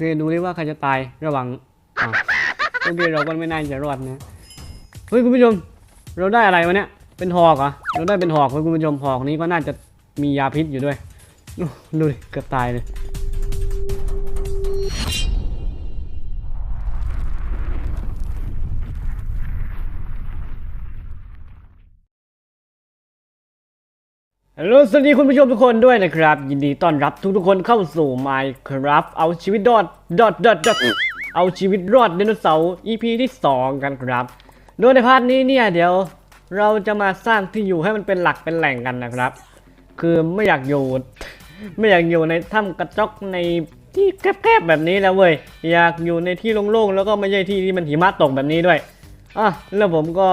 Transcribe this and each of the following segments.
เคดูดิว่าใครจะตายระหว่างอโอเคเราก็ไม่น่าจะรอดนะเฮ้ยคุณผู้ชม เราได้อะไรวะเนี่ยเป็นหอกเหรอเราได้เป็นหอกเฮ้ยคุณผู้ชมหอกนี้ก็น่าจะมียาพิษอยู่ด้วยดูดิเกือบตายเลย ฮัลโหลสวัสดีคุณผู้ชมทุกคนด้วยนะครับ ยินดีต้อนรับทุกทุกๆคนเข้าสู่ Minecraft เอาชีวิตรอดดอดดอดดอดเอาชีวิตรอดไดโนเสาร์ EP ที่ 2 กันครับ โดยในพาร์ทนี้เนี่ยเดี๋ยวเราจะมาสร้างที่อยู่ให้มันเป็นหลักเป็นแหล่งกันนะครับ คือไม่อยากอยู่ ไม่อยากอยู่ในถ้ำกระจกในที่แคบๆแบบนี้แล้วเว้ยอยากอยู่ในที่โล่งๆแล้วก็ไม่ใช่ที่ที่มันหิมะตกแบบนี้ด้วยอะแล้วผมก็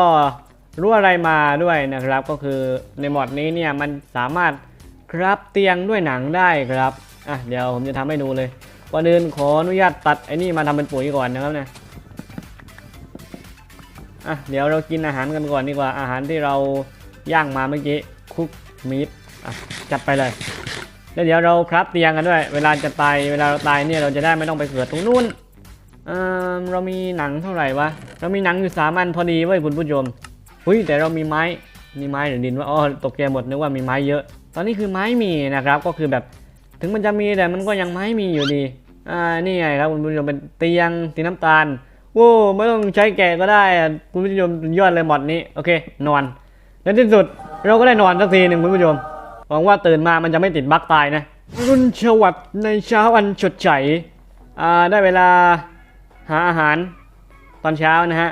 รู้อะไรมาด้วยนะครับ ก็คือในมอดนี้เนี่ยมันสามารถครับเตียงด้วยหนังได้ครับอะเดี๋ยวผมจะทำให้ดูเลยก่อนอื่นขออนุญาตตัดไอ้นี่มาทำเป็นปุ๋ยก่อนนะครับเนี่ยอะเดี๋ยวเรากินอาหารกันก่อนดีกว่าอาหารที่เราย่างมาเมื่อกี้คุกมีดอะจัดไปเลยแล้วเดี๋ยวเราครับเตียงกันด้วย เวลาจะตายเวลาเราตายเนี่ยเราจะได้ไม่ต้องไปเกิดตรงนู้นเออเรามีหนังเท่าไหร่วะเรามีหนังอยู่สามอันพอดีเว้ยคุณผู้ชม หุ้ยแต่เรามีไม้มีไม้หรือดินวะอ๋อตกใจหมดนึกว่ามีไม้เยอะ ตอนนี้คือไม้มีนะครับก็คือแบบถึงมันจะมีแต่มันก็ยังไม้มีอยู่ดีอ่านี่ไงครับคุณผู้ชมเป็นเตียงสีน้ำตาลโว้ไม่ต้องใช้แกะก็ได้คุณผู้ชมยอดเลยหมดนี้โอเคนอนและที่สุดเราก็ได้นอนสักทีหนึ่งคุณผู้ชมหวังว่าตื่นมามันจะไม่ติดบั๊กตายนะรุ่นชวัดในเช้าอันฉดใสอ่าได้เวลาหาอาหารตอนเช้านะฮะ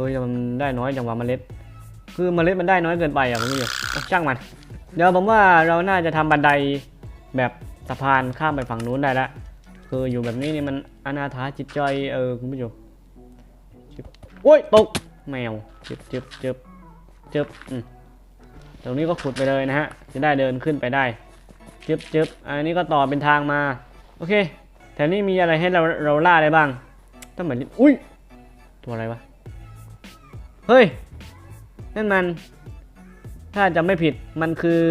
ฮ้ยมันได้น้อยจังหวะเมล็ด คือเมล็ดมันได้น้อยเกินไปอะคุณผู้ชมอะช่างมัน เดี๋ยวผมว่าเราน่าจะทำบันไดแบบสะพานข้ามไปฝั่งนู้นได้ละคืออยู่แบบนี้นี่มันอนาถาจิตใจเออคุณผู้ชมจึ๊บโอ้ยตกแมวจึบจึบจึบจึบตรงนี้ก็ขุดไปเลยนะฮะ จะได้เดินขึ้นไปได้จึบจึบอันนี้ก็ต่อเป็นทางมา โอเคแถวนี้มีอะไรให้เราเราล่าได้บ้างต้องเหมือนอุ้ย ตัวอะไรวะ เฮ้ย นั่นมัน ถ้าจำไม่ผิดมันคือ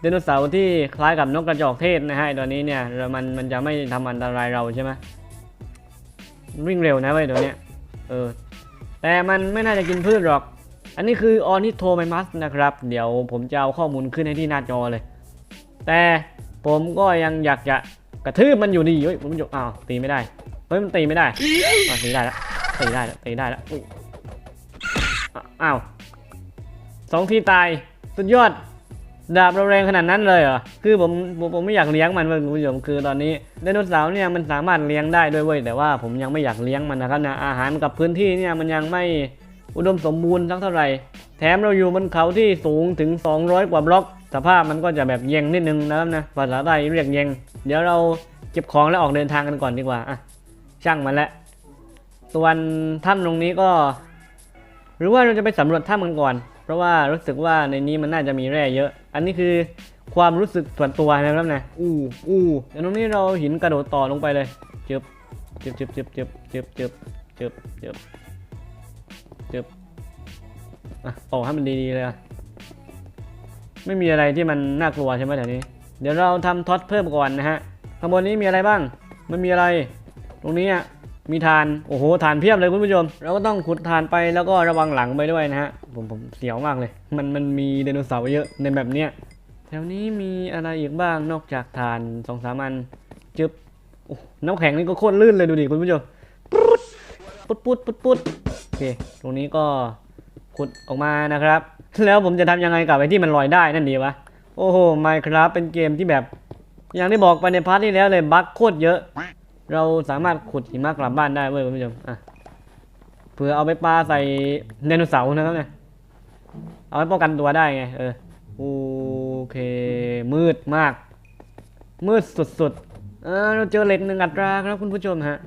ไดโนเสาร์ที่คล้ายกับนกกระจอกเทศนะฮะไอ้ตัวนี้เนี่ยมันมันจะไม่ทำอันตรายเราใช่ไหมวิ่งเร็วนะเว้ยตัวเนี้ยเออแต่มันไม่น่าจะกินพืชหรอก อันนี้คือออนิโทไมมัสนะครับ เดี๋ยวผมจะเอาข้อมูลขึ้นให้ที่หน้าจอเลย แต่ผมก็ยังอยากจะกระทืบมันอยู่ดีเฮ้ยผมจะอ้าวตีไม่ได้เฮ้ยมันตีไม่ได้ตีได้แล้วตีได้แล้วตีได้แล้ว อ้าวสองทีตาย สุดยอด ดาบเราแรงขนาดนั้นเลยเหรอ คือผมผมผมไม่อยากเลี้ยงมันเว้ยคุณผู้ชมคือตอนนี้ไดโนเสาร์เนี่ยมันสามารถเลี้ยงได้ด้วยเว้ยแต่ว่าผมยังไม่อยากเลี้ยงมันนะครับนะอาหารกับพื้นที่เนี่ยมันยังไม่อุดมสมบูรณ์สักเท่าไหร่ แถมเราอยู่บนเขาที่สูงถึง 200 กว่าบล็อก สภาพมันก็จะแบบเย็งนิดนึงนะครับนะภาษาไทยเรียกเย็งเดี๋ยวเราเก็บของแล้วออกเดินทางกันก่อนดีกว่าอะช่างมันละส่วนถ้ำตรงนี้ก็ หรือว่าเราจะไปสำรวจถ้ำกันก่อน เพราะว่ารู้สึกว่าในนี้มันน่าจะมีแร่เยอะ อันนี้คือความรู้สึกส่วนตัวนะครับนะอู้อู้เดี๋ยวตรงนี้เราหินกระโดดต่อลงไปเลยจึบจึบจึบจึบจึบจึบจึบจึบจึบจึบอะต่อให้มันดีๆเลยอะไม่มีอะไรที่มันน่ากลัวใช่ไหมแถวนี้ เดี๋ยวเราทำท็อตเพิ่มก่อนนะฮะข้างบนนี้มีอะไรบ้าง มันมีอะไร ตรงนี้อะ มีทานโอ้โหทานเพียบเลยคุณผู้ชม เราก็ต้องขุดทานไปแล้วก็ระวังหลังไปด้วยนะฮะผมผมเสียวมากเลย มันมันมีไดโนเสาร์เยอะในแบบเนี้ยแถวนี้มีอะไรอีกบ้างนอกจากทานสองสามอันจึบน้ำแข็งนี่ก็โคตรลื่นเลยดูดิคุณผู้ชมปุ๊ดปุ๊ดปุ๊ดปุ๊ดโอเคตรงนี้ก็ขุดออกมานะครับ แล้วผมจะทำยังไงกับไอ้ที่มันลอยได้นั่นดีวะโอ้โห Minecraft เป็นเกมที่แบบ อย่างที่บอกไปในพาร์ทที่แล้วเลยบั๊กโคตรเยอะ เราสามารถขุดหิมะกลับบ้านได้เว้ยคุณผู้ชมอะเผื่อเอาไปปลาใส่ไดโนเสาร์นะครับเนี่ยเอาไว้ป้องกันตัวได้ไงเออโอเค มืดมาก มืดสุดๆเออเราเจอเหล็กหนึ่งอัตราครับคุณผู้ชมฮะ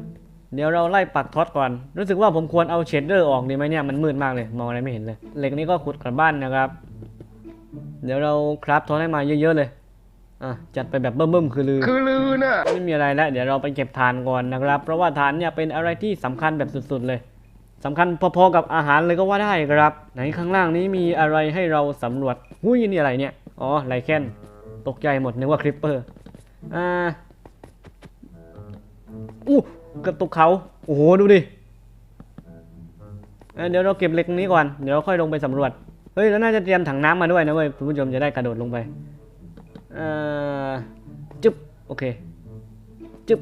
เดี๋ยวเราไล่ปักท็อตก่อน รู้สึกว่าผมควรเอาเชดเดอร์ออกดีไหมเนี่ย มันมืดมากเลย มองอะไรไม่เห็นเลย เหล็กนี้ก็ขุดกลับบ้านนะครับ เดี๋ยวเราคราฟท็อตให้มาเยอะๆเลย อะจัดไปแบบเบิ่มๆคือลือ คือลือน่ะไม่มีอะไรแล้วเดี๋ยวเราไปเก็บถ่านก่อนนะครับ เพราะว่าถ่านเนี่ยเป็นอะไรที่สำคัญแบบสุดๆเลยสำคัญพอๆกับอาหารเลยก็ว่าได้ครับ ไหนข้างล่างนี้มีอะไรให้เราสำรวจหุ้ยนี่อะไรเนี่ยอ๋อไลแคนตกใจหมดนึกว่าคริปเปอร์อ่าอู้กระตุกเขาโอ้โหดูดิเอ้ยเดี๋ยวเราเก็บเหล็กนี้ก่อนเดี๋ยวเราค่อยลงไปสำรวจเฮ้ยแล้วน่าจะเตรียมถังน้ำมาด้วยนะเว้ยคุณผู้ชมจะได้กระโดดลงไปเอ่อ จึ๊บโอเคจึ๊บ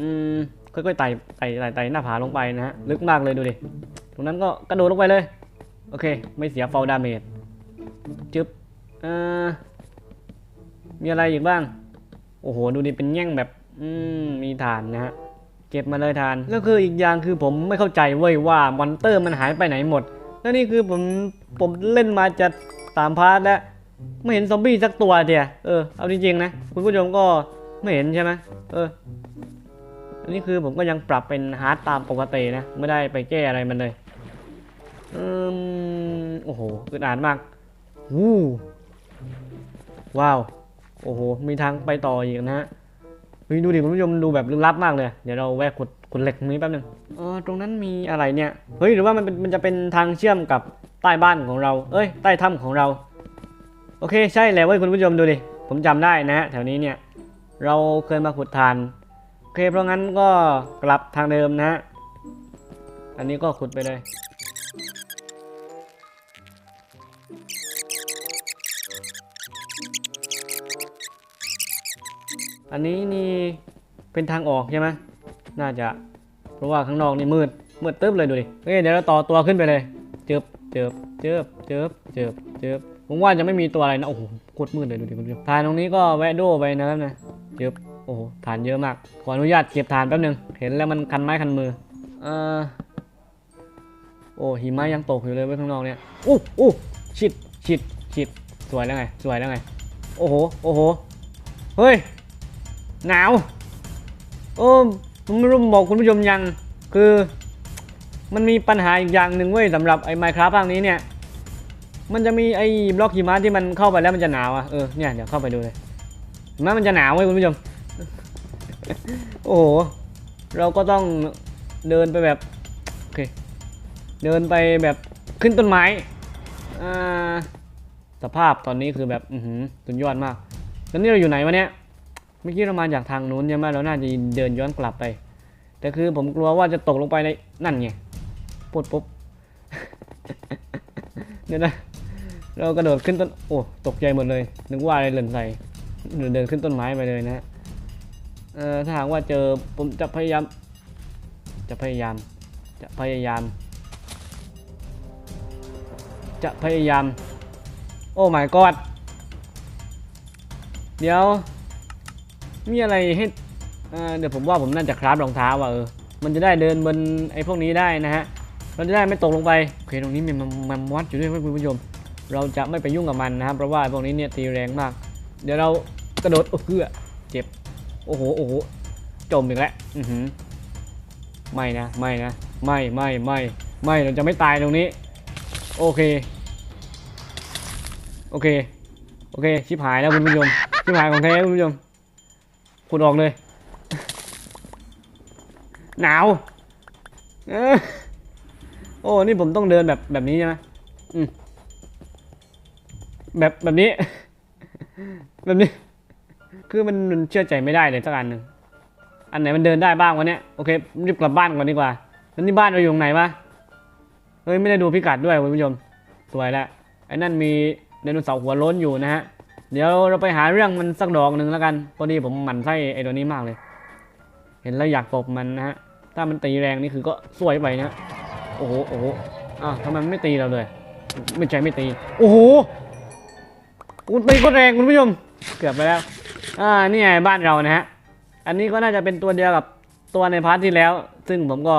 อืมค่อยๆไต่ไต่ไต่ไต่หน้าผาลงไปนะฮะลึกมากเลยดูดิตรงนั้นก็กระโดดลงไปเลยโอเค ไม่เสียฟอลดาเมจจึ๊บเอ่อมีอะไรอีกบ้าง โอ้โห ดูดิเป็นแง่งแบบ อืม มีฐานนะฮะ เก็บมาเลยฐาน แล้วคืออีกอย่างคือผมไม่เข้าใจเว้ยว่ามอนเตอร์มันหายไปไหนหมด แล้วนี่คือผม ผมเล่นมาจะสามพาร์ทแล้ว ไม่เห็นซอมบี้สักตัวเดียวเออ เอาจริงๆนะ คุณผู้ชมก็ไม่เห็นใช่ไหมเออ อันนี้คือผมก็ยังปรับเป็นฮาร์ดตามปกตินะ ไม่ได้ไปแก้อะไรมันเลยอืมโอ้โหอึดอัดมาก วู้ว้าว โอ้โห มีทางไปต่ออีกนะฮะดูดิคุณผู้ชมดูแบบลึกลับมากเลย เดี๋ยวเราแวะขุดขุดเหล็กตรงนี้แป๊บนึงเออตรงนั้นมีอะไรเนี่ย เฮ้ย หรือว่ามันเป็นมันจะเป็นทางเชื่อมกับใต้บ้านของเรา เอ้ย ใต้ถ้ำของเรา โอเคใช่แล้วเว้ยคุณผู้ชมดูดิ ผมจำได้นะฮะแถวนี้เนี่ย เราเคยมาขุดทานโอเคเพราะงั้นก็กลับทางเดิมนะฮะ อันนี้ก็ขุดไปเลยอันนี้นี่เป็นทางออกใช่ไหมน่าจะ เพราะว่าข้างนอกนี่มืด มืดตึ๊บเลยดูดิ เฮ้ยเดี๋ยวเราต่อตัวขึ้นไปเลย เจิบเจิบเจิบเจิบเจิบเจิบ ผมว่าจะไม่มีตัวอะไรนะ โอ้โหโคตรมืดเลยดูดิคุณผู้ชมทานตรงนี้ก็แวะโดไปนะครับนะเจิบโอ้โหฐานเยอะมาก ขออนุญาตเก็บฐานแป๊บนึง เห็นแล้วมันคันไม้คันมือเอ่อโอ้หิมะยังตกอยู่เลยไว้ข้างนอกเนี่ยอู้อู้ชิดชิดชิดสวยแล้วไง สวยแล้วไง โอ้โห โอ้โห เฮ้ย หนาว โอ้ผมไม่รู้บอกคุณผู้ชมยัง คือ มันมีปัญหาอีกอย่างหนึ่งเว้ยสำหรับไอ้ไมค์คราฟภาคนี้เนี่ย มันจะมีไอ้บล็อกหิมะที่มันเข้าไปแล้วมันจะหนาวอะเออเนี่ยเดี๋ยวเข้าไปดูเลยหิมะมันจะหนาวเว้ยคุณผู้ชมโอ้โหเราก็ต้องเดินไปแบบโอเคเดินไปแบบขึ้นต้นไม้อ่าสภาพตอนนี้คือแบบอือหือสุดยอดมากแล้วนี่เราอยู่ไหนวะเนี่ยเมื่อกี้เรามาจากทางนู้นใช่ไหมเราน่าจะเดินย้อนกลับไป แต่คือผมกลัวว่าจะตกลงไปในนั่นไงปุ๊บปุ๊บเดี๋ยวนะ เรากระโดดขึ้นต้นโอ้ตกใจหมดเลย นึกว่าอะไรหล่นใส่เดินเดินขึ้นต้นไม้ไปเลยนะฮะเออถ้าหากว่าเจอผมจะพยายาม จะพยายาม จะพยายาม จะพยายาม โอ้ my god เดี๋ยว มีอะไรให้เดี๋ยวผมว่าผมน่าจะคราฟรองเท้าว่ะเออ มันจะได้เดินบนไอ้พวกนี้ได้นะฮะเราจะได้ไม่ตกลงไป โอเค ตรงนี้มีมันมันมอดอยู่ด้วยเว้ยคุณผู้ชม เราจะไม่ไปยุ่งกับมันนะครับ เพราะว่าพวกนี้เนี่ยตีแรงมาก เดี๋ยวเรากระโดดโอ้เพื่อเจ็บ โอ้โหโอ้โหจมอีกแล้วอือหือไม่นะไม่นะ ไม่ไม่ไม่ไม่เราจะไม่ตายตรงนี้ โอเค โอเค โอเค ชิบหายแล้วคุณผู้ชมชิบหายของแท้คุณผู้ชมขุดออกเลย หนาวเออโอ้นี่ผมต้องเดินแบบแบบนี้ใช่ไหมอืม แบบแบบนี้ แบบนี้ คือมันมันเชื่อใจไม่ได้เลยสักอันหนึ่งอันไหนมันเดินได้บ้างวะเนี่ยโอเครีบกลับบ้านก่อนดีกว่าแล้วนี่บ้านเราอยู่ตรงไหนวะเฮ้ยไม่ได้ดูพิกัดด้วยคุณผู้ชมสวยแล้วไอ้นั่นมีไดโนเสาร์หัวล้นอยู่นะฮะเดี๋ยวเราไปหาเรื่องมันสักดอกหนึ่งแล้วกันพอดีผมหมั่นไส้ไอ้ตัวนี้มากเลย เห็นแล้วอยากตบมันนะฮะถ้ามันตีแรงนี่คือก็สวยไปนะโอ้โหโอ้โหอ้าวทำไมมันไม่ตีเราเลย ไม่ใช่ไม่ตี โอ้โห อุตีก็แรงคุณผู้ชม เกือบไปแล้ว อ่า นี่ไงบ้านเรานะฮะ อันนี้ก็น่าจะเป็นตัวเดียวกับตัวในพาร์ทที่แล้ว ซึ่งผมก็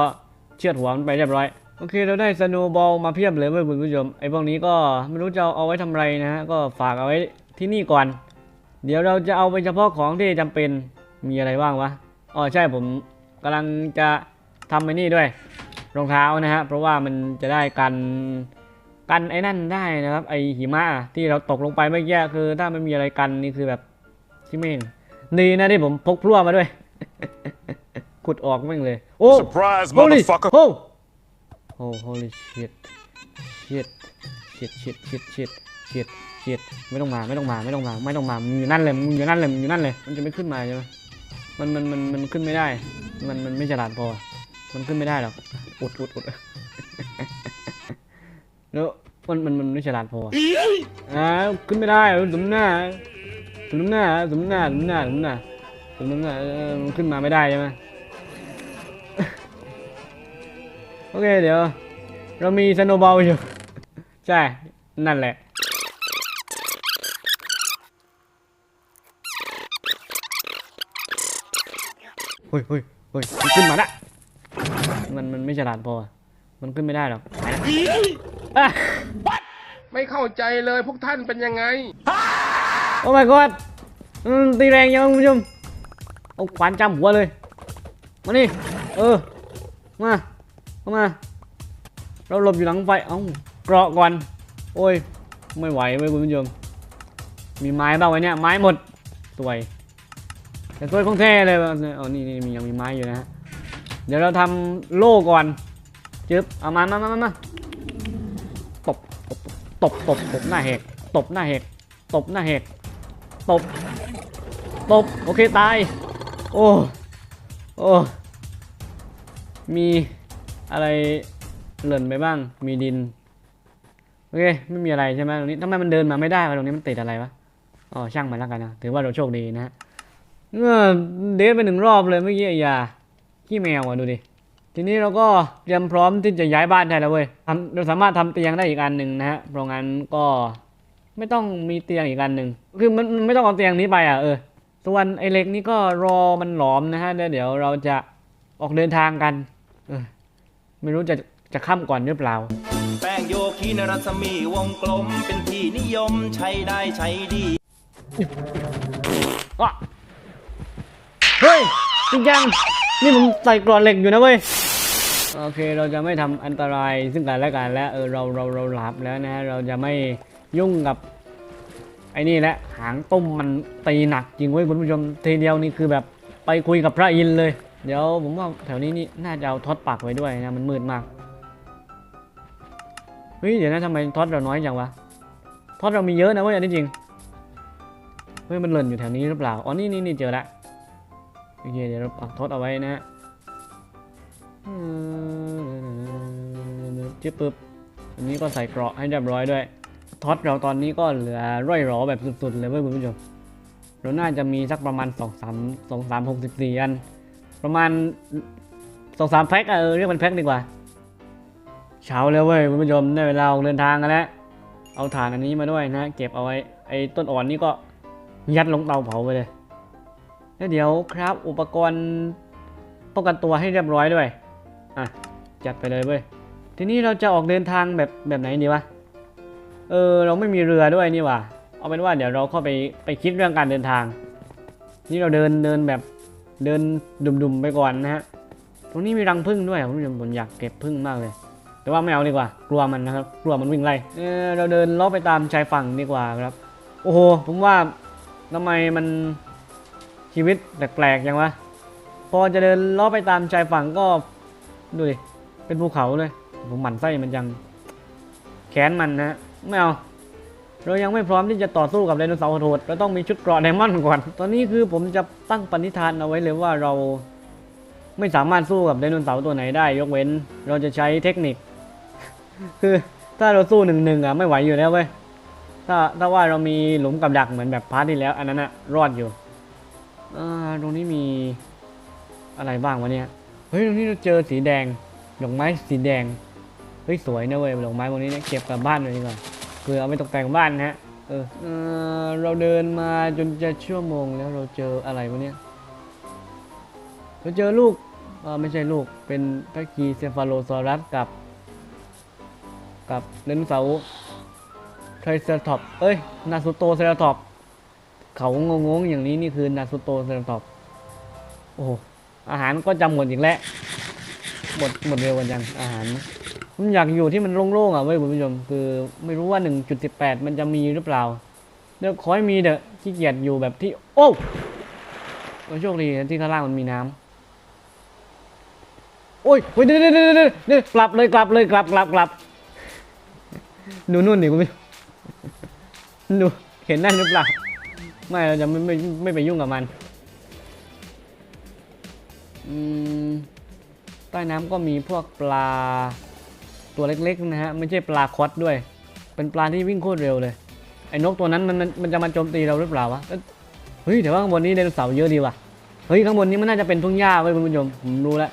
เชือดหัวมันไปเรียบร้อย โอเค เราได้สโนบอลมาเพียบเลยเว้ยคุณผู้ชม ไอ้พวกนี้ก็ไม่รู้จะเอาไว้ทำไรนะฮะ ก็ฝากเอาไว้ที่นี่ก่อน เดี๋ยวเราจะเอาไปเฉพาะของที่จำเป็น มีอะไรบ้างวะ อ๋อใช่ผมกำลังจะทำไอ้นี่ด้วย รองเท้านะฮะ เพราะว่ามันจะได้กัน กันไอ้นั่นได้นะครับไอหิมะที่เราตกลงไปเมื่อกี้คือ ถ้าไม่มีอะไรกันนี่คือแบบชิเมงดีนะที่ผมพกพลั่วมาด้วยขุดออกแม่งเลยโอ้ Surprise, holy motherfucker. oh oh holy shit shit shit shit shit shit shit shit ไม่ต้องมาไม่ต้องมาไม่ต้องมาไม่ต้องมามึงอยู่นั่นเลยมึงอยู่นั่นเลยมึงอยู่นั่นเลย มันจะไม่ขึ้นมาใช่ไหมมันมันมันมันขึ้นไม่ได้ มันมันไม่ฉลาดพอ มันขึ้นไม่ได้หรอกอุดอุดอุด แล้วมันมันมันไม่ฉลาดพออ่าขึ้นไม่ได้สมหน้าสมหน้าสมหน้าสมหน้าสมหน้าสมหน้าเออมันขึ้นมาไม่ได้ใช่ไหมโอเคเดี๋ยว เรามีสโนบอลอยู่ ใช่ นั่นแหละเฮ้ยเฮ้ยเฮ้ยมันขึ้นมาละมันมันไม่ฉลาดพอ มันขึ้นไม่ได้หรอก ไปละอะไม่เข้าใจเลยพวกท่านเป็นยังไง โอ้ my god อืมตีแรงยังคุณผู้ชมเอาขวานจำหัวเลย มานี่ เออ มาเข้ามา เราหลบอยู่หลังไฟ เอ้าเกราะก่อน โอ้ย ไม่ไหวเว้ยคุณผู้ชม มีไม้บ้างไว้เนี่ย ไม้หมดสวยแต่สวยของแท้เลยวะเอานี่นี่มียังมีไม้อยู่นะฮะ เดี๋ยวเราทำโล่ก่อน จึ๊บ เอามามามามามา ตบตบตบหน้าแหกตบหน้าแหกตบหน้าแหกตบตบโอเคตายโอ้โอ้มีอะไรหล่นไปบ้างมีดินโอเคไม่มีอะไรใช่ไหมตรงนี้ทำไมมันเดินมาไม่ได้วะตรงนี้มันติดอะไรวะอ๋อช่างมันแล้วกันนะถือว่าเราโชคดีนะฮะเออเดทไปหนึ่งรอบเลยเมื่อกี้ไอ้ยาขี้แมวอะดูดิ ทีนี้เราก็เตรียมพร้อมที่จะย้ายบ้านได้แล้วเว้ยทำเราสามารถทำเตียงได้อีกอันหนึ่งนะฮะเพราะงั้นก็ไม่ต้องมีเตียงอีกอันหนึ่งคือมันมันไม่ต้องเอาเตียงนี้ไปอะเออส่วนไอ้เหล็กนี่ก็รอมันหลอมนะฮะแล้วเดี๋ยวเราจะออกเดินทางกันเออไม่รู้จะจะข้ามก่อนหรือเปล่า แป้งโยคีนรัศมีวงกลมเป็นที่นิยมใช้ได้ใช้ดีอะเฮ้ยจริงจังนี่ผมใส่กรอนเหล็กอยู่นะเว้ย โอเคเราจะไม่ทำอันตรายซึ่งกันและกันแล้วเออเราเราเราหลับแล้วนะเราจะไม่ยุ่งกับไอ้นี่แหละหางต้มมันตีหนักจริงเว้ยคุณผู้ชมทีเดียวนี่คือแบบไปคุยกับพระอินเลย เดี๋ยวผมว่าแถวนี้นี่น่าจะเอาท็อตปักไว้ด้วยนะมันมืดมากเฮ้ยเดี๋ยวนะทำไมท็อตเราน้อยจังวะท็อตเรามีเยอะนะเว้ยอันนี้จริงเฮ้ยมันหล่นอยู่แถวนี้หรือเปล่าอ๋อนี่นี่นี่เจอละโอเคเดี๋ยวเราปักทอดเอาไว้นะฮะ จิ๊บปึ๊บอันนี้ก็ใส่เกราะให้เรียบร้อยด้วยท็อตเราตอนนี้ก็เหลือร่อยหรอแบบสุดๆเลยเว้ยคุณผู้ชมเราน่าจะมีสักประมาณ2 3 2 3 6 4อันประมาณ2 3แพ็คเออเรียกมันแพ็คดีกว่า เช้าแล้วเว้ยคุณผู้ชมได้เวลาออกเดินทางกันแล้วเอาถ่านอันนี้มาด้วยนะ เก็บเอาไว้ไอ้ต้นอ่อนนี่ก็ยัดลงเตาเผาไปเลยแล้วเดี๋ยวครับอุปกรณ์ป้องกันตัวให้เรียบร้อยด้วย อะ จัดไปเลยเว้ย ทีนี้เราจะออกเดินทางแบบแบบไหนดีวะ เออ เราไม่มีเรือด้วยนี่ว่ะ เอาเป็นว่าเดี๋ยวเราเข้าไปไปคิดเรื่องการเดินทาง นี่เราเดินเดินแบบเดินดุมๆไปก่อนนะฮะ ตรงนี้มีรังผึ้งด้วยผมผมอยากเก็บผึ้งมากเลย แต่ว่าไม่เอาดีกว่า กลัวมันนะครับ กลัวมันวิ่งไล่ เออ เราเดินเลาะไปตามชายฝั่งดีกว่าครับ โอ้โห ผมว่าทำไมมันชีวิตแปลกๆยังวะ พอจะเดินเลาะไปตามชายฝั่งก็ ดูดิ เป็นภูเขาเลย ผมหมั่นไส้มันจังแขนมันนะ ไม่เอา เรายังไม่พร้อมที่จะต่อสู้กับไดโนเสาร์โหดเราต้องมีชุดเกราะไดมอนด์ก่อน ตอนนี้คือผมจะตั้งปณิธานเอาไว้เลยว่าเราไม่สามารถสู้กับไดโนเสาร์ตัวไหนได้ ยกเว้น เราจะใช้เทคนิค คือถ้าเราสู้หนึ่งหนึ่งอะไม่ไหวอยู่แล้วเว้ย ถ้าถ้าว่าเรามีหลุมกับดักเหมือนแบบพาร์ทที่แล้ว อันนั้นอะรอดอยู่ อ่าตรงนี้มีอะไรบ้างวะเนี่ย ฮ้ยตรงนี้เราเจอสีแดงดอกไม้สีแดงเฮ้ยสวยนะเว้ยดอกไม้พวกนี้เนี่ยเก็บกลับบ้านเลยดีกว่าเพื่อเอาไปตกแต่งบ้านนะฮะเออเราเดินมาจนจะชั่วโมงแล้วเราเจออะไรวะเนี่ยเราเจอลูกเออไม่ใช่ลูกเป็นแพคคีเซฟาโลซอรัสกับ กับไดโนเสาไทรเซราทอปเอ้ยนาซูโตเซราทอปเขางงๆอย่างนี้นี่คือนาซูโตเซราทอปโอ้โห อาหารก็จำหมดอีกแล้วหมดหมดเร็วกันจังอาหารผมอยากอยู่ที่มันโล่งๆอะเว้ยคุณผู้ชมคือไม่รู้ว่า 1.18 มันจะมีหรือเปล่าเดี๋ยวขอให้มีเด้อะขี้เกียจอยู่แบบที่ โอ้ก็โชคดีที่ข้างล่างมันมีน้ำโอ้ยเฮ้ยเดี๋ยวเดี๋ยวเดี๋ยวกลับเลยกลับเลยกลับกลับกลับดูนู่นดิคุณผู้ชมดูเห็นนั่นหรือเปล่าไม่เราจะไม่ไม่ไม่ไปยุ่งกับมัน ใต้น้ำก็มีพวกปลาตัวเล็กๆนะฮะไม่ใช่ปลาคอสด้วย เป็นปลาที่วิ่งโคตรเร็วเลยไอ้นกตัวนั้นมันมันจะมาโจมตีเราหรือเปล่าวะเฮ้ยแต่ว่าข้างบนนี้ไดโนเสาร์เยอะดีว่ะเฮ้ยข้างบนนี้มันน่าจะเป็นทุ่งหญ้าเว้ยคุณผู้ชมผมรู้แล้ว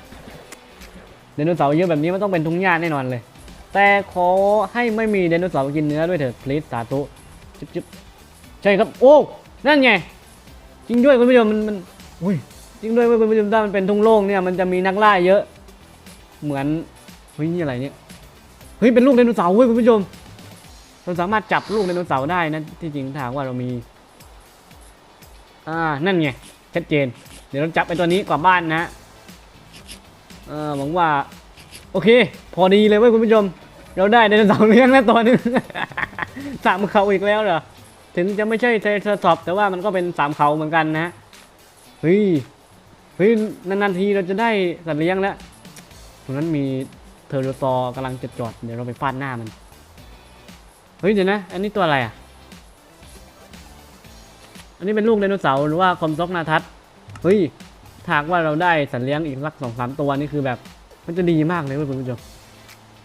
ไดโนเสาร์เยอะแบบนี้มันต้องเป็นทุ่งหญ้าแน่นอนเลย แต่ขอให้ไม่มีไดโนเสาร์กินเนื้อด้วยเถิด please สาธุจุ๊บจุ๊บใช่ครับโอ้นั่นไงจริงด้วยคุณผู้ชมมันมันอุ้ย จริงด้วยเว้ยคุณผู้ชมถ้ามันเป็นทุ่งโล่งเนี่ยมันจะมีนักล่าเยอะ เหมือนเฮ้ยนี่อะไรเนี่ยเฮ้ยเป็นลูกไดโนเสาร์เว้ยคุณผู้ชมเราสามารถจับลูกไดโนเสาร์ได้นะที่จริงถาหากว่าเรามี อ่านั่นไงชัดเจน เดี๋ยวเราจับไอ้ตัวนี้กลับบ้านนะเออหวังว่า โอเค พอดีเลยเว้ยคุณผู้ชม เราได้ไดโนเสาร์เลี้ยงแล้วตัวหนึงสามเขาอีกแล้วเหรอถึงจะไม่ใช่เทรซอปแต่ว่ามันก็เป็นสามเขาเหมือนกันนะเฮ้ย ฮ้ยนานๆทีเราจะได้สัตว์เลี้ยงแล้วตรงนั้นมีเทอร์โรซอร์กำลังจะจอดเดี๋ยวเราไปฟาดหน้ามัน เฮ้ยเดี๋ยวนะ อันนี้ตัวอะไรอะ อันนี้เป็นลูกไดโนเสาร์หรือว่าคอมซอกนาทัศน์เฮ้ยถ้าหากว่าเราได้สัตว์เลี้ยงอีกสักสองสามตัวนี่คือแบบ มันจะดีมากเลยเว้ยคุณผู้ชม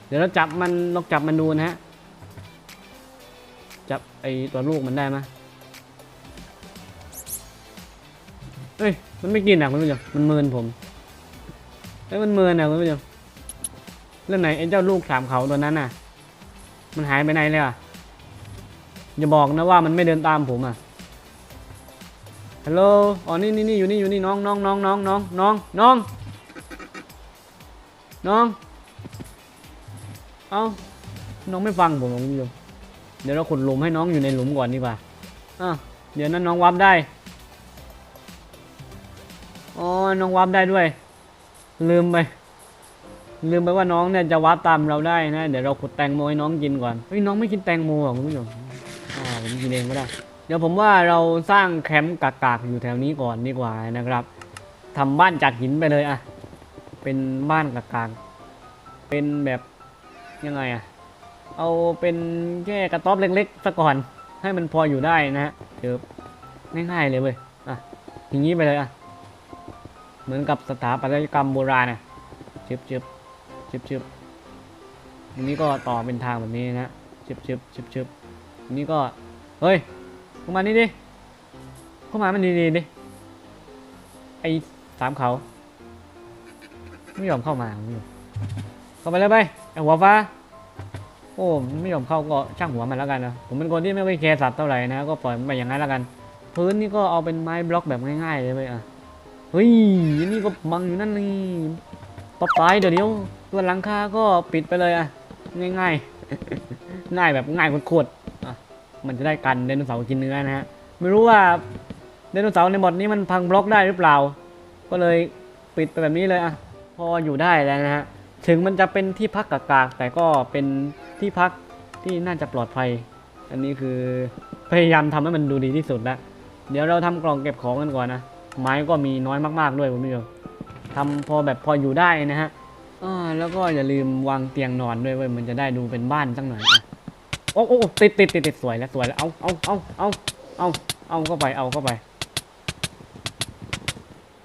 เดี๋ยวเราจับมันลองจับมันดูนะฮะ จับไอตัวลูกมันได้ไหมเฮ้ย มันไม่กินอะคุณผู้ชมมันเมินผมเอ้ยมันเมินอะคุณผู้ชมเรื่องไหนไอ้เจ้าลูกสามเขาตัวนั้นน่ะ มันหายไปไหนเลยอะอย่าบอกนะว่ามันไม่เดินตามผมอะฮัลโหลอ๋อนี่นี่นี่อยู่นี่อยู่นี่น้องน้องน้องน้องน้องน้องน้องน้องเอาน้องไม่ฟังผมหรอกคุณผู้ชมเดี๋ยวเราขุดหลุมให้น้องอยู่ในหลุมก่อนดีกว่าอะเดี๋ยวนั้นน้องวับได้ อ๋อ น้องวับได้ด้วย ลืมไป ลืมไปว่าน้องเนี่ยจะวับตามเราได้นะ เดี๋ยวเราขุดแตงโมให้น้องกินก่อน เฮ้ย น้องไม่กินแตงโมเหรอคุณผู้ชมอ่าผมกินเองก็ได้ เดี๋ยวผมว่าเราสร้างแคมป์กากๆอยู่แถวนี้ก่อนดีกว่านะครับทำบ้านจากหินไปเลยอะเป็นบ้านกากๆเป็นแบบยังไงอะเอาเป็นแค่กระต๊อบเล็กๆซะก่อน ให้มันพออยู่ได้นะฮะเดี๋ยวง่ายๆเลยเว้ยอะอย่างนี้ไปเลยอะ เหมือนกับสถาปัตยกรรมโบราณนะชึบชึบชึบชึบอันนี้ก็ต่อเป็นทางแบบนี้นะชึบชึบชึบชึบอันนี้ก็เฮ้ยเข้ามานี่ดิเข้ามามันดีๆดิไอ้สามเขาไม่ยอมเข้ามาเข้าไปเลยไปไอ้หัวฟ้าโอ้ไม่ยอมเข้าก็ช่างหัวมันแล้วกันนะผมเป็นคนที่ไม่ค่อยแคร์สัตว์เท่าไหร่นะก็ปล่อยมันไปอย่างนั้นแล้วกัน พื้นนี่ก็เอาเป็นไม้บล็อกแบบง่ายๆเลยไปอะ ฮ้ยนี่ก็บังอยู่นั่นนี่ต่อไปเดี๋ยวเดี๋ยวตัวหลังคาก็ปิดไปเลยอะง่ายง่ายแบบง่ายโคตรมันจะได้กันไดโนเสาร์กินเนื้อนะฮะ ไม่รู้ว่าไดโนเสาร์ในหมดนี้มันพังบล็อกได้หรือเปล่า ก็เลยปิดไปแบบนี้เลยอะ พออยู่ได้แล้วนะฮะ ถึงมันจะเป็นที่พักกากๆ แต่ก็เป็นที่พักที่น่าจะปลอดภัย อันนี้คือพยายามทำให้มันดูดีที่สุดแล้ว เดี๋ยวเราทำกล่องเก็บของกันก่อนนะ ไม้ก็มีน้อยมากๆด้วยคุณผู้ชมทำพอแบบพออยู่ได้นะฮะแล้วก็อย่าลืมวางเตียงนอนด้วยเว้ยมันจะได้ดูเป็นบ้านสักหน่อยโอ้โอ้โอ้ติดติดติดติดสวยแล้วสวยแล้วเอาเอาเอาเอาเอาเอาเข้าไปเอาเข้าไป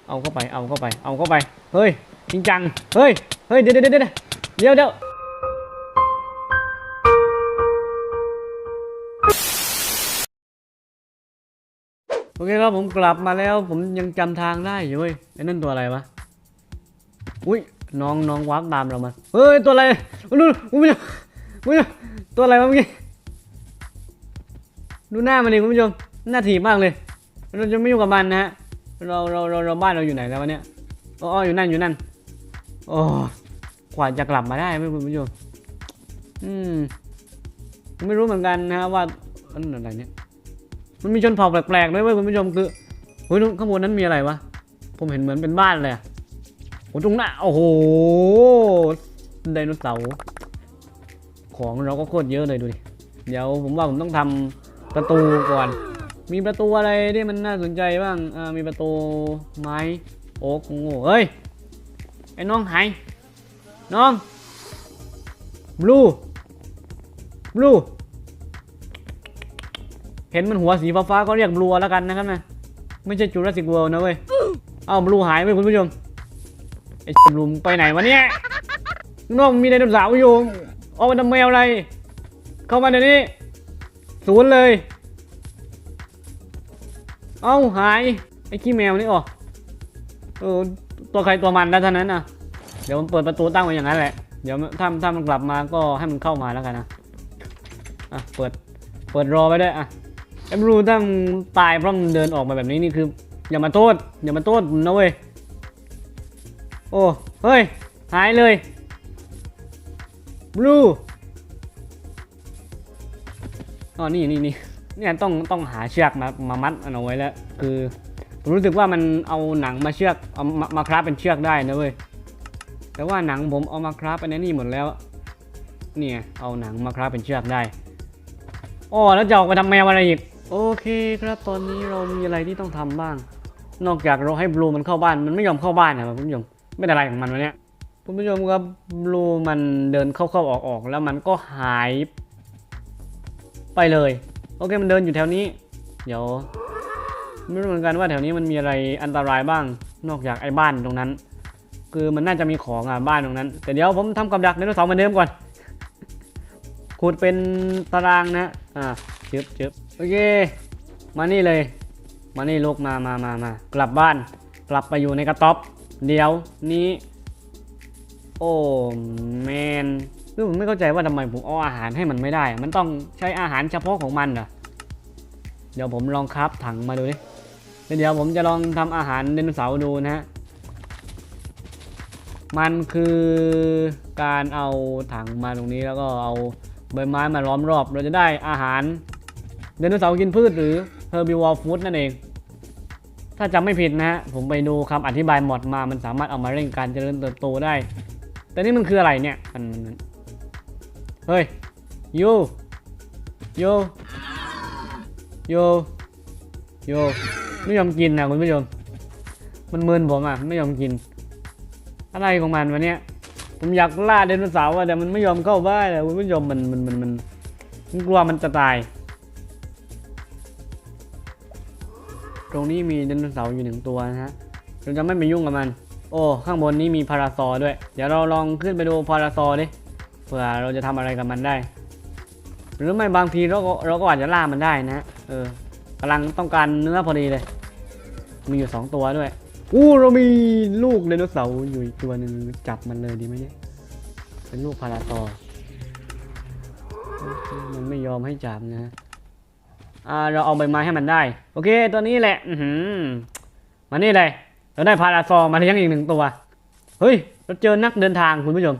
เอาเข้าไปเอาเข้าไป เอาเข้าไป เฮ้ยจริงจัง เฮ้ยเฮ้ยเดี๋ยวเดี๋ยวเดี๋ยวเดี๋ยว อเคครับผมกลับมาแล้วผมยังจำทางได้อยู่เว้ยไอ้นั่นตัวอะไรวะอุ้ยน้องน้องวาร์ปตามเรามาเฮ้ยตัวอะไรดูดูคุณผู้ชมคุณผู้ชมตัวอะไรวะเมื่อกี้ดูหน้ามันดิคุณผู้ชมหน้าถีบมากเลย เราจะไม่อยุ่กับมันนะฮะเราเราเราเราบ้านเราอยู่ไหนแล้ววะเนี่ยอ๋ออยู่นั่นอยู่นั่นโอ้กว่าจะกลับมาได้ไหมคุณผู้ชมอืมไม่รู้เหมือนกันนะฮะว่าอันอะไรเนี่ย มันมีชนเผ่าแปลกๆด้วยเว้ยคุณผู้ชมคือเฮ้ยนู่นข้างบนนั้นมีอะไรวะผมเห็นเหมือนเป็นบ้านเลยโอ้ตรงหน้าโอ้โหไดโนเสาร์ของเราก็โคตรเยอะเลยดูดิเดี๋ยวผมว่าผมต้องทำประตูก่อน มีประตูอะไรที่มันน่าสนใจบ้างมีประตูไม้โอ๊กโง่เฮ้ยไอ้น้องหายน้องบลูบลู เห็นมันหัวสีฟ้าๆก็เรียกบลูแล้วกันนะครับนะ ไม่ใช่จูราสสิกเวิลด์นะเว้ย เอ้าบลูหายไปคุณผู้ชม ไอ้บลูไปไหนวะเนี่ยนอกมีไดโนเสาร์อยู่ออกมาทำแมวอะไร เข้ามาเดี๋ยวนี้ ศูนย์เลย เอ้าหาย ไอ้ขี้แมวนี่อ๋อเออตัวใครตัวมันแล้วเท่านั้นนะเดี๋ยวมันเปิดประตูตั้งไว้อย่างนั้นแหละ เดี๋ยวถ้าถ้ามันกลับมาก็ให้มันเข้ามาแล้วกันนะ อะ เปิด เปิดรอไว้ด้วยอะ ไอ้บลูตั้งตายเพราะมันเดินออกมาแบบนี้นี่คือ อย่ามาโทษ อย่ามาโทษผมนะเว้ย โอ้เฮ้ย หายเลยบลูอ๋อนี่นี่นี่เนี่ยต้องต้องหาเชือกมามามัดเอาไว้แล้ว คือผมรู้สึกว่ามันเอาหนังมาเชือกเอามามาคราฟเป็นเชือกได้นะเว้ยแต่ว่าหนังผมเอามาคราฟเป็นไอ้นี่หมดแล้ว เนี่ยเอาหนังมาคราฟเป็นเชือกได้โอ๋อแล้วจะออกไปทำแมวอะไรอีก โอเคครับตอนนี้เรามีอะไรที่ต้องทำบ้าง นอกจากเราให้บลูมันเข้าบ้านมันไม่ยอมเข้าบ้านนะครับคุณผู้ชมไม่ได้อะไรของมันวะเนี่ยคุณผู้ชมครับบลูมันเดินเข้าเข้าออกออกแล้วมันก็หายไปเลย โอเคมันเดินอยู่แถวนี้ เดี๋ยวไม่รู้เหมือนกันว่าแถวนี้มันมีอะไรอันตรายบ้าง นอกจากไอ้บ้านตรงนั้น คือมันน่าจะมีของอะบ้านตรงนั้น แต่เดี๋ยวผมทำกับดักไดโนเสาร์เหมือนเดิมก่อนขุดเป็นตารางนะอ่าเจ็บเจ็บโอเค มานี่เลย มานี่ลูกมามามามากลับบ้าน กลับไปอยู่ในกระต๊อบ เดี๋ยวนี้ โอ้แมนคือผมไม่เข้าใจว่าทำไมผมเอาอาหารให้มันไม่ได้ มันต้องใช้อาหารเฉพาะของมันเหรอ เดี๋ยวผมลองครับถังมาดูดิเดี๋ยวผมจะลองทำอาหารไดโนเสาร์ดูนะฮะ มันคือการเอาถังมาตรงนี้แล้วก็เอาใบไม้มาล้อมรอบ เราจะได้อาหาร ไดโนเสาร์กินพืชหรือ herbivore food นั่นเอง ถ้าจำไม่ผิดนะฮะ ผมไปดูคำอธิบายหมดมา มันสามารถเอามาเร่งการเจริญเติบโตได้ แต่นี่มันคืออะไรเนี่ย มันมันเฮ้ยยูยูยูยูไม่ยอมกินนะคุณผู้ชม มันเมินผมอะ ไม่ยอมกิน อะไรของมันวะเนี่ยผมอยากล่าไดโนเสาร์อะแต่มันไม่ยอมเข้าบ้านเลยคุณผู้ชมมันมันมันมันกลัวมันจะตาย ตรงนี้มีไดโนเสาร์อยู่หนึ่งตัวนะฮะเราจะไม่ไปยุ่งกับมัน โอ้ข้างบนนี้มีพาราซอด้วย เดี๋ยวเราลองขึ้นไปดูพาราซอดิเผื่อเราจะทำอะไรกับมันได้ หรือไม่บางทีเราก็เราก็อาจจะล่ามันได้นะ เออกำลังต้องการเนื้อพอดีเลย มีอยู่สองตัวด้วยอู้เรามีลูกไดโนเสาร์อยู่อีกตัวหนึ่งจับมันเลยดีไหมเนี่ยเป็นลูกพาราซอร์โอเคมันไม่ยอมให้จับนะ อ่าเราเอาใบไม้ให้มันได้ โอเค ตัวนี้แหละ อืมานี่เลย เราได้พาราซอร์มาเลี้ยงอีกหนึ่งตัว เฮ้ย เราเจอนักเดินทางคุณผู้ชม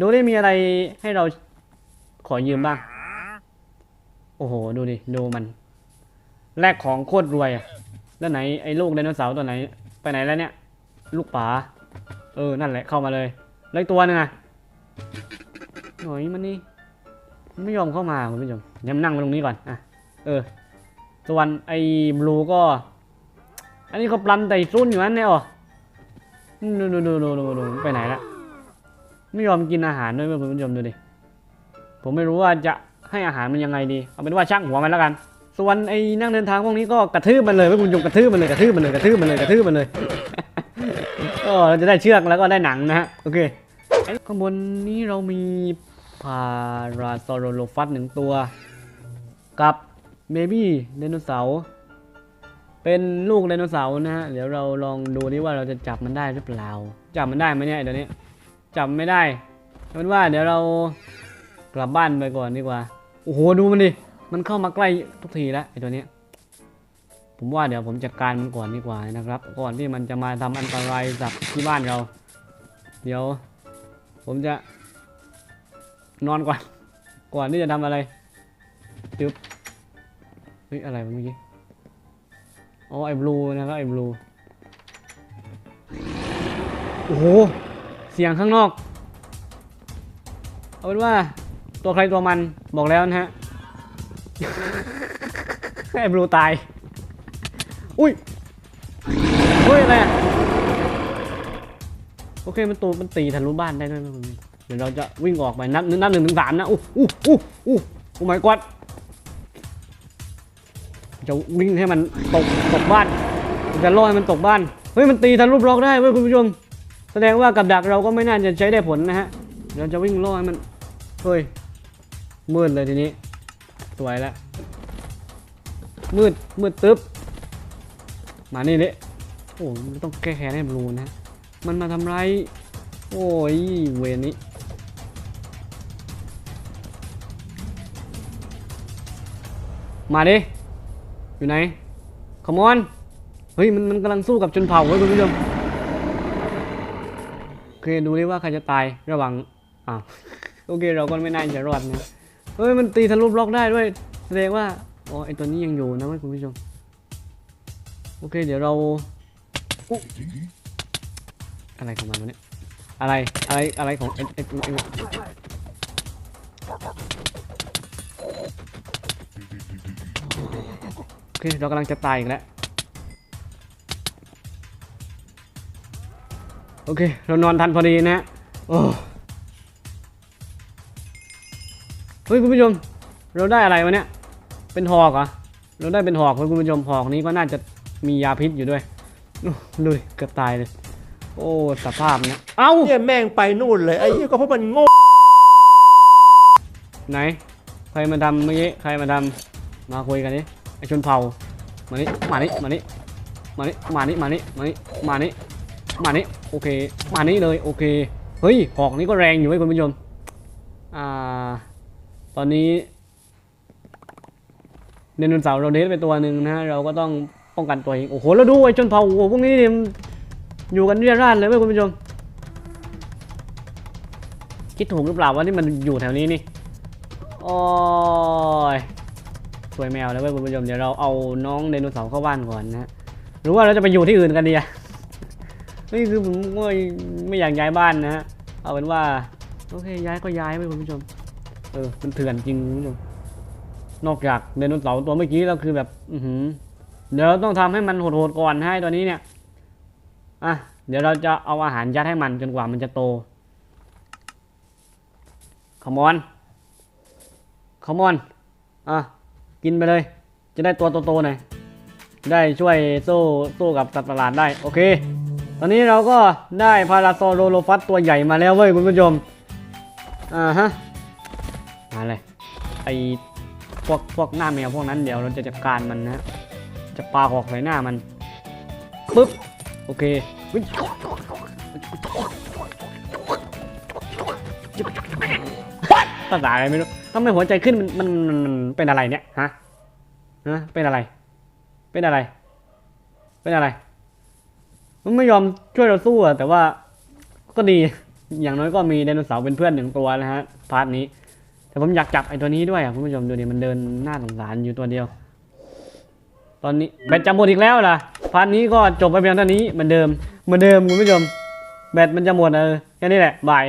ดูได้มีอะไรให้เราขอยืมบ้าง โอ้โห ดูดิ ดูมัน แลกของโคตรรวยอะแล้วไหนไอ้ลูกไดโนเสาร์ตัวไหน ไปไหนแล้วเนี่ย ลูกป๋า เออ นั่นแหละเข้ามาเลยแล้วอีกตัวนึงอะหน่อยมันนี่ ไม่ยอมเข้ามาคุณผู้ชมเดี๋ยวมันนั่งตรงนี้ก่อน อะ เออ ส่วนไอ้บลูก็ อันนี้ก็ปลันไต่ซุ่นอยู่นั่นเนี่ยอ๋อดูดูดูดูดูไปไหนละไม่ยอมกินอาหารด้วยคุณผู้ชมดูดิ ผมไม่รู้ว่าจะให้อาหารมันยังไงดี เอาเป็นว่าช่างหัวมันแล้วกัน ส่วนไอ้นั่งเดินทางพวกนี้ก็กระทืบมันเลยคุณผู้ชมกระทืบมันเลยกระทืบมันเลยกระทืบมันเลยกระทืบมันเลยก็เราจะได้เชือกแล้วก็ได้หนังนะฮะโอเคข้างบนนี้เรามีพาราซอโรโลฟัสหนึ่งตัว กับ เบบี้ไดโนเสาร์เป็นลูกไดโนเสาร์นะฮะ เดี๋ยวเราลองดูดิว่าเราจะจับมันได้หรือเปล่า จับมันได้ไหมเนี่ยไอ้ตัวนี้ จับไม่ได้เอาเป็นว่าเดี๋ยวเรากลับบ้านไปก่อนดีกว่า โอ้โหดูมันดิ มันเข้ามาใกล้ทุกทีแล้วไอ้ตัวนี้ ผมว่าเดี๋ยวผมจัดการมันก่อนดีกว่านะครับ ก่อนที่มันจะมาทำอันตรายกับที่บ้านเรา เดี๋ยว ผมจะนอนก่อน ก่อนที่จะทำอะไรจึ๊บ ฮ้ยอะไรเมื่อกี้อ๋อไอ้บลูนะครับไอ้บลูโอ้โหเสียงข้างนอก เอาเป็นว่าตัวใครตัวมันบอกแล้วนะฮะไอ้บลูตาย อุ้ยเฮ้ยอะไรโอเคมันตูมันตีทะลุบ้านได้ด้วยนะคุณเดี๋ยวเราจะวิ่งออกไปนับนับหนึ่งถึงสามนะอู้อู้อู้อู้โอ้ my god จะวิ่งให้มันตกตกบ้าน จะล่อให้มันตกบ้าน เฮ้ยมันตีทะลุบล็อกได้เว้ยคุณผู้ชม แสดงว่ากับดักเราก็ไม่น่าจะใช้ได้ผลนะฮะเราจะวิ่งล่อให้มัน เฮ้ย มืดเลยทีนี้ สวยแล้ว มืด มืดตึ๊บ มานี่เลยโอ้ไม่ต้องแก้แค้นให้บลูนะมันมาทำไร โอ้ย เวรนี้มาดิ อยู่ไหนขมอนเฮ้ยมันมันกำลังสู้กับชนเผ่าเว้ยคุณผู้ชมโอเคดูดิว่าใครจะตายระหว่างอ้าโอเคเราก็ไม่น่าจะรอดนะเฮ้ยมันตีทะลุบล็อกได้ด้วยแสดงว่าอ๋อไอตัวนี้ยังอยู่นะคุณผู้ชมโอเคเดี๋ยวเราอุ๊อะไรของมันวะเนี่ยอะไรอะไรอะไรของไอไอ เค เรากำลังจะตายอีกแล้ว โอเค เรานอนทันพอดีนะฮะโอ้เฮ้ยคุณผู้ชม เราได้อะไรวะเนี่ย เป็นหอกเหรอ เราได้เป็นหอกเว้ยคุณผู้ชมหอกนี้ก็น่าจะมียาพิษอยู่ด้วยโอ้ดูดิเกือบตายเลย โอ้สภาพเนี่ย เอ้าเนี่ยแม่งไปนู่นเลยไอ้เหี้ยก็เพราะมันโง่ ไหน ใครมาทำเมื่อกี้ ใครมาทำมาคุยกันนี่ ไอชนเผ่ามานี่มานี่มานี่มานี่มานี่มานี่มานี่มานี่มานี่โอเค มานี่เลยโอเคเฮ้ยหอกนี้ก็แรงอยู่เว้คุณผู้ชมอ่าตอนนี้เดนโนเสาเราเดทไปตัวหนึ่งนะฮะเราก็ต้องป้องกันตัวเองโอ้โหแล้วดูไอ้ชนเผ่าโอ้โหพวกนี้อยู่กันเรียราดเลยเว้คุณผู้ชมคิดถูกหรือเปล่าว่าที่มันอยู่แถวนี้นี่โอ้ย สวยแมวแล้วเว้ยคุณผู้ชมเดี๋ยวเราเอาน้องไดโนเสาร์เข้าบ้านก่อนนะหรือว่าเราจะไปอยู่ที่อื่นกันดีอะนี่คือผมก็ไม่อยากย้ายบ้านนะฮะเอาเป็นว่าโอเคย้ายก็ย้ายไปคุณผู้ชม เออมันเถื่อนจริงคุณผู้ชมนอกจากไดโนเสาร์ตัวเมื่อกี้เราคือแบบ อือหือเดี๋ยวเราต้องทำให้มันโหดๆก่อนให้ตัวนี้เนี่ยอะเดี๋ยวเราจะเอาอาหารยัดให้มันจนกว่ามันจะโตขมอนขมอนอะ กินไปเลย จะได้ตัวโตๆหน่อยได้ช่วยสู้สู้กับสัตว์ประหลาดได้ โอเค ตอนนี้เราก็ได้พาราโซโลโลฟัสตัวใหญ่มาแล้วเว้ยคุณผู้ชม อ่าฮะ มาเลย ไอพวกพวกหน้าแมวพวกนั้นเดี๋ยวเราจะจัดการมันนะ จะปาหอกใส่หน้ามันปึ๊บ โอเคอุ๊ยภาษาอะไรไม่รู้ ทำไมหัวใจขึ้นมันมันเป็นอะไรเนี่ยฮะฮะเป็นอะไร เป็นอะไร เป็นอะไร มันไม่ยอมช่วยเราสู้อะแต่ว่าก็ดีอย่างน้อยก็มีไดโนเสาร์เป็นเพื่อนหนึ่งตัวนะฮะพาร์ทนี้ แต่ผมอยากจับไอ้ตัวนี้ด้วยอะคุณผู้ชมดูดิมันเดินหน้าสงสารอยู่ตัวเดียว ตอนนี้แบตจะหมดอีกแล้วล่ะพาร์ทนี้ก็จบไปเพียงเท่านี้เหมือนเดิมเหมือนเดิมคุณผู้ชมแบตมันจะหมดเออแค่นี้แหละบาย